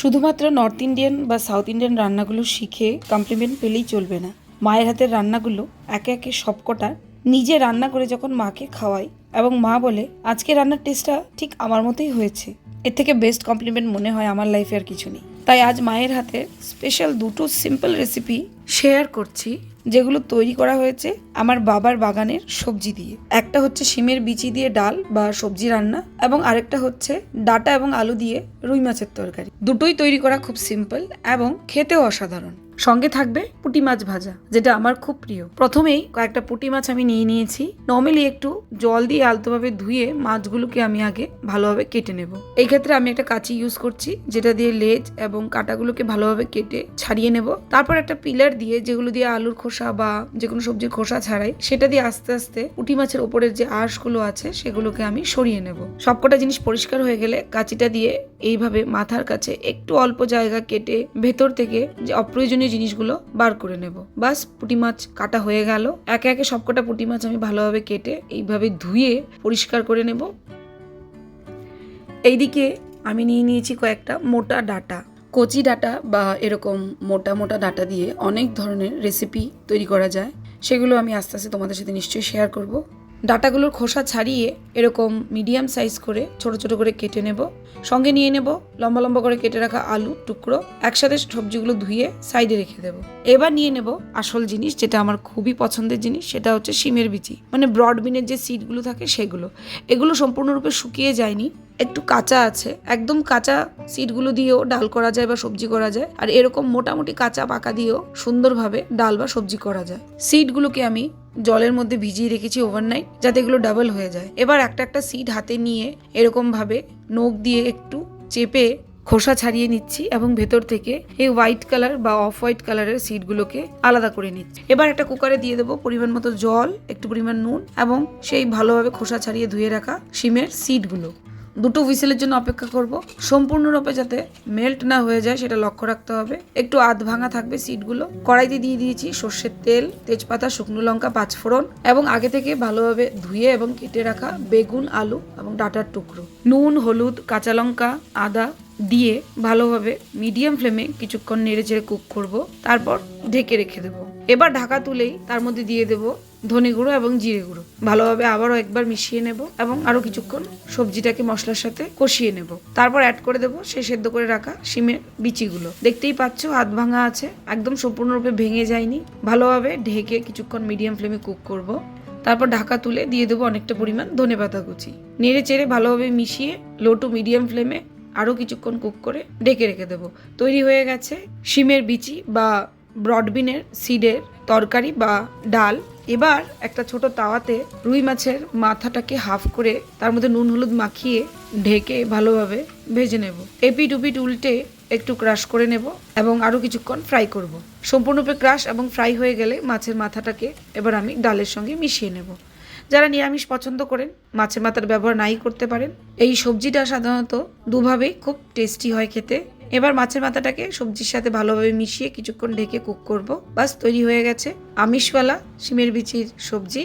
শুধুমাত্র north Indian বা south Indian রান্নাগুলো শিখে কমপ্লিমেন্ট পেলেই চলবে না। মায়ের হাতের রান্নাগুলো একে একে সবকটা নিজে রান্না করে যখন মাকে খাওয়াই এবং মা বলে, আজকে রান্নার টেস্টটা ঠিক আমার মতোই হয়েছে। এর থেকে বেস্ট কমপ্লিমেন্ট মনে হয় আমার লাইফে আর কিছু নেই। তাই আজ মায়ের হাতে স্পেশাল দুটো সিম্পল রেসিপি শেয়ার করছি, যেগুলো তৈরি করা হয়েছে আমার বাবার বাগানের সবজি দিয়ে। একটা হচ্ছে শিমের বিচি দিয়ে ডাল বা সবজি রান্না এবং আরেকটা হচ্ছে ডাটা এবং আলু দিয়ে রুই মাছের তরকারি। দুটোই তৈরি করা খুব সিম্পল এবং খেতেও অসাধারণ। সঙ্গে থাকবে পুঁটি মাছ ভাজা, যেটা আমার খুব প্রিয়। প্রথমেই কয়েকটা পুঁটি মাছ আমি নিয়ে নিয়েছি। নর্মালি একটু জল দিয়ে আলতোভাবে ধুয়ে মাছগুলোকে আমি আগে ভালোভাবে কেটে নেব। এই ক্ষেত্রে আমি একটা কাঁচি ইউজ করছি, যেটা দিয়ে লেজ এবং কাটাগুলোকে ভালোভাবে কেটে ছাড়িয়ে নেব। তারপর একটা পিলার দিয়ে, যেগুলো দিয়ে আলুর খোসা বা যে কোনো সবজির খোসা ছাড়াই, সেটা দিয়ে আস্তে আস্তে পুঁটি মাছের ওপরের যে আঁশগুলো আছে, সেগুলোকে আমি সরিয়ে নেব। সবকটা জিনিস পরিষ্কার হয়ে গেলে কাঁচিটা দিয়ে এইভাবে মাথার কাছে একটু অল্প জায়গা কেটে ভেতর থেকে যে অপ্রয়োজনীয় জিনিসগুলো বার করে নেব। বাস, পুঁটি মাছ কাটা হয়ে গেল। একে একে সবকটা পুঁটি মাছ আমি ভালোভাবে কেটে এইভাবে ধুয়ে পরিষ্কার করে নেব। এইদিকে আমি নিয়ে নিয়েছি কয়েকটা মোটা ডাটা। কচি ডাটা বা এরকম মোটা মোটা ডাটা দিয়ে অনেক ধরনের রেসিপি তৈরি করা যায়। সেগুলো আমি আস্তে আস্তে তোমাদের সাথে নিশ্চয়ই শেয়ার করব। ডাটাগুলোর খোসা ছাড়িয়ে এরকম মিডিয়াম সাইজ করে ছোট ছোট করে কেটে নেব। সঙ্গে নিয়ে নেব লম্বা লম্বা করে কেটে রাখা আলু টুকরো। একসাথে সবজিগুলো ধুয়ে সাইডে রেখে দেব। এবার নিয়ে নেব আসল জিনিস যেটা আমার খুবই পছন্দের জিনিস, সেটা হচ্ছে সিমের বিচি। মানে ব্রডবিনের যে সিডগুলো থাকে সেগুলো। এগুলো সম্পূর্ণরূপে শুকিয়ে যায়নি। একটু কাঁচা আছে। একদম কাঁচা সিডগুলো দিয়েও ডাল করা যায় বা সবজি করা যায়। আর এরকম মোটামুটি কাঁচা পাকা দিয়েও সুন্দরভাবে ডাল বা সবজি করা যায়। সিডগুলোকে আমি জলের মধ্যে ভিজিয়ে রেখেছি ওভারনাইট যাতে এগুলো ডাবল হয়ে যায়। এবার একটা একটা সিড হাতে নিয়ে এরকম ভাবে নখ দিয়ে একটু চেপে খোসা ছাড়িয়ে নিচ্ছি এবং ভেতর থেকে এই হোয়াইট কালার বা অফ হোয়াইট কালারের সিডগুলোকে আলাদা করে নিচ্ছি। এবার একটা কুকারে দিয়ে দেবো পরিমাণ মতো জল, একটু পরিমাণ নুন এবং সেই ভালোভাবে খোসা ছাড়িয়ে ধুয়ে রাখা শিমের সিডগুলো দুটো হুইসেলের জন্য অপেক্ষা করব। সম্পূর্ণরূপে যাতে মেল্ট না হয়ে যায়, সেটা লক্ষ্য রাখতে হবে। একটু আধ ভাঙা থাকবে সিটগুলো। কড়াইতে দিয়ে দিয়েছি সর্ষের তেল, তেজপাতা, শুকনো লঙ্কা, পাঁচফোড়ন এবং আগে থেকে ভালোভাবে ধুয়ে এবং কেটে রাখা বেগুন, আলু এবং ডাটার টুকরো। নুন, হলুদ, কাঁচা লঙ্কা, আদা দিয়ে ভালোভাবে মিডিয়াম ফ্লেমে কিছুক্ষণ নেড়ে চেড়ে কুক করব। তারপর ঢেকে রেখে দেবো। এবার ঢাকা তুলেই তার মধ্যে দিয়ে দেবো ধনে গুঁড়ো এবং জিরে গুঁড়ো। ভালোভাবে আবারও একবার মিশিয়ে নেব এবং আরও কিছুক্ষণ সবজিটাকে মশলার সাথে কষিয়ে নেব। তারপর অ্যাড করে দেবো সে সেদ্ধ করে রাখা শিমের বিচিগুলো। দেখতেই পাচ্ছ হাত ভাঙা আছে, একদম সম্পূর্ণরূপে ভেঙে যায়নি। ভালোভাবে ঢেকে কিছুক্ষণ মিডিয়াম ফ্লেমে কুক করব। তারপর ঢাকা তুলে দিয়ে দেবো অনেকটা পরিমাণ ধনে পাতা কুচি। নেড়ে চেড়ে ভালোভাবে মিশিয়ে লো টু মিডিয়াম ফ্লেমে আরও কিছুক্ষণ কুক করে ডেকে রেখে দেবো। তৈরি হয়ে গেছে শিমের বিচি বা ব্রডবিনের সিডের তরকারি বা ডাল। এবার একটা ছোট তাওয়াতে রুই মাছের মাথাটাকে হাফ করে তার মধ্যে নুন হলুদ মাখিয়ে ঢেকে ভালোভাবে ভেজে নেব। এপিট উপিট উল্টে একটু ক্রাশ করে নেব এবং আরও কিছুক্ষণ ফ্রাই করব। সম্পূর্ণরূপে ক্রাশ এবং ফ্রাই হয়ে গেলে মাছের মাথাটাকে এবার আমি ডালের সঙ্গে মিশিয়ে নেব। যারা নিরামিষ পছন্দ করেন, মাছের মাথার ব্যবহার নাই করতে পারেন। এই সবজিটা সাধারণত দুভাবেই খুব টেস্টি হয় খেতে। এবার মাছের মাথাটাকে সবজির সাথে ভালোভাবে মিশিয়ে কিছুক্ষণ ঢেকে কুক করব। বাস, তৈরি হয়ে গেছে আমিষওয়ালা শিমের বিচির সবজি।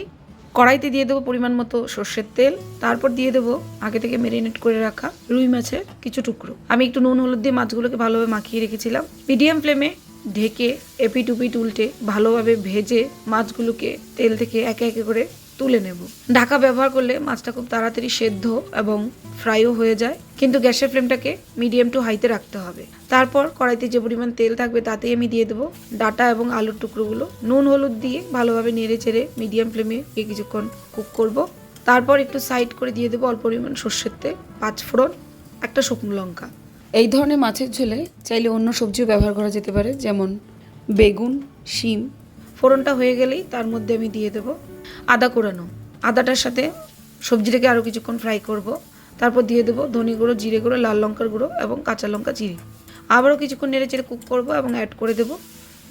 কড়াইতে দিয়ে দেবো পরিমাণ মতো সর্ষের তেল। তারপর দিয়ে দেবো আগে থেকে মেরিনেট করে রাখা রুই মাছের কিছু টুকরো। আমি একটু নুন, হলুদ দিয়ে মাছগুলোকে ভালোভাবে মাখিয়ে রেখেছিলাম। মিডিয়াম ফ্লেমে ঢেকে এপিট উপিট উল্টে ভালোভাবে ভেজে মাছগুলোকে তেল থেকে একে একে করে তুলে নেব। ঢাকা ব্যবহার করলে মাছটা খুব তাড়াতাড়ি সেদ্ধ এবং ফ্রাইও হয়ে যায়। কিন্তু গ্যাসের ফ্লেমটাকে মিডিয়াম টু হাইতে রাখতে হবে। তারপর কড়াইতে যে পরিমাণ তেল থাকবে তাতেই আমি দিয়ে দেবো ডাটা এবং আলুর টুকরোগুলো। নুন হলুদ দিয়ে ভালোভাবে নেড়ে চেড়ে মিডিয়াম ফ্লেমে কিছুক্ষণ কুক করব। তারপর একটু সাইড করে দিয়ে দেবো অল্প পরিমাণ সর্ষের তেল পাঁচ ফোড়ন একটা শুকনো লঙ্কা। এই ধরনের মাছের ঝোলে চাইলে অন্য সবজিও ব্যবহার করা যেতে পারে যেমন বেগুন শিম। ফোড়নটা হয়ে গেলেই তার মধ্যে আমি দিয়ে দেবো আদা কোরানো। আদাটার সাথে সবজিটাকে আরও কিছুক্ষণ ফ্রাই করব। তারপর দিয়ে দেবো ধনে গুঁড়ো, জিরে গুঁড়ো, লাল লঙ্কার গুঁড়ো এবং কাঁচা লঙ্কা চিড়ি। আবারও কিছুক্ষণ নেড়ে চেড়ে কুক করব এবং অ্যাড করে দেবো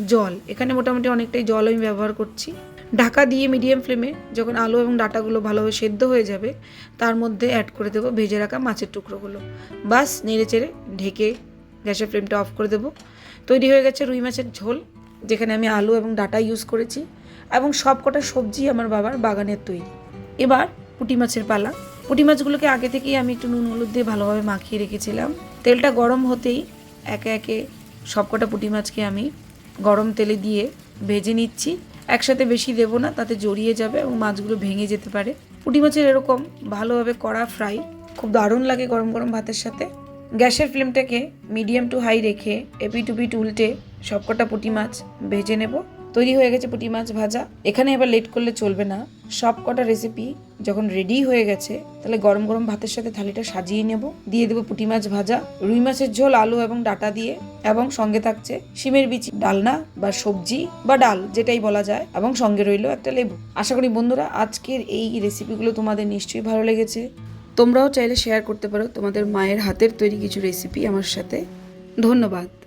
জল। এখানে মোটামুটি অনেকটাই জল আমি ব্যবহার করছি। ঢাকা দিয়ে মিডিয়াম ফ্লেমে যখন আলু এবং ডাটাগুলো ভালোভাবে সেদ্ধ হয়ে যাবে, তার মধ্যে অ্যাড করে দেবো ভেজে রাখা মাছের টুকরোগুলো। বাস নেড়ে চেড়ে ঢেকে গ্যাসের ফ্লেমটা অফ করে দেবো। তৈরি হয়ে গেছে রুই মাছের ঝোল, যেখানে আমি আলু এবং ডাটা ইউজ করেছি। এবং সব কটা সবজি আমার বাবার বাগানের তৈরি। এবার পুঁটি মাছের পালা। পুঁটি মাছগুলোকে আগে থেকেই আমি একটু নুন হলুদ দিয়ে ভালোভাবে মাখিয়ে রেখেছিলাম। তেলটা গরম হতেই একে একে সবকটা পুঁটি মাছকে আমি গরম তেলে দিয়ে ভেজে নিচ্ছি। একসাথে বেশি দেবো না, তাতে জড়িয়ে যাবে এবং মাছগুলো ভেঙে যেতে পারে। পুঁটি মাছের এরকম ভালোভাবে কড়া ফ্রাই খুব দারুণ লাগে গরম গরম ভাতের সাথে। গ্যাসের ফ্লেমটাকে মিডিয়াম টু হাই রেখে এপি টুপি উল্টে সবকটা পুঁটি মাছ ভেজে নেব। তৈরি হয়ে গেছে পুঁটি মাছ ভাজা। এখানে এবার লেট করলে চলবে না। সব কটা রেসিপি যখন রেডি হয়ে গেছে, তাহলে গরম গরম ভাতের সাথে থালিটা সাজিয়ে নেব। দিয়ে দেবো পুঁটি মাছ ভাজা, রুই মাছের ঝোল, আলু এবং ডাটা দিয়ে, এবং সঙ্গে থাকছে শিমের বিচি, ডালনা বা সবজি বা ডাল, যেটাই বলা যায়, এবং সঙ্গে রইল একটা লেবু। আশা করি বন্ধুরা, আজকের এই রেসিপিগুলো তোমাদের নিশ্চয়ই ভালো লেগেছে। তোমরাও চাইলে শেয়ার করতে পারো তোমাদের মায়ের হাতের তৈরি কিছু রেসিপি আমার সাথে। ধন্যবাদ।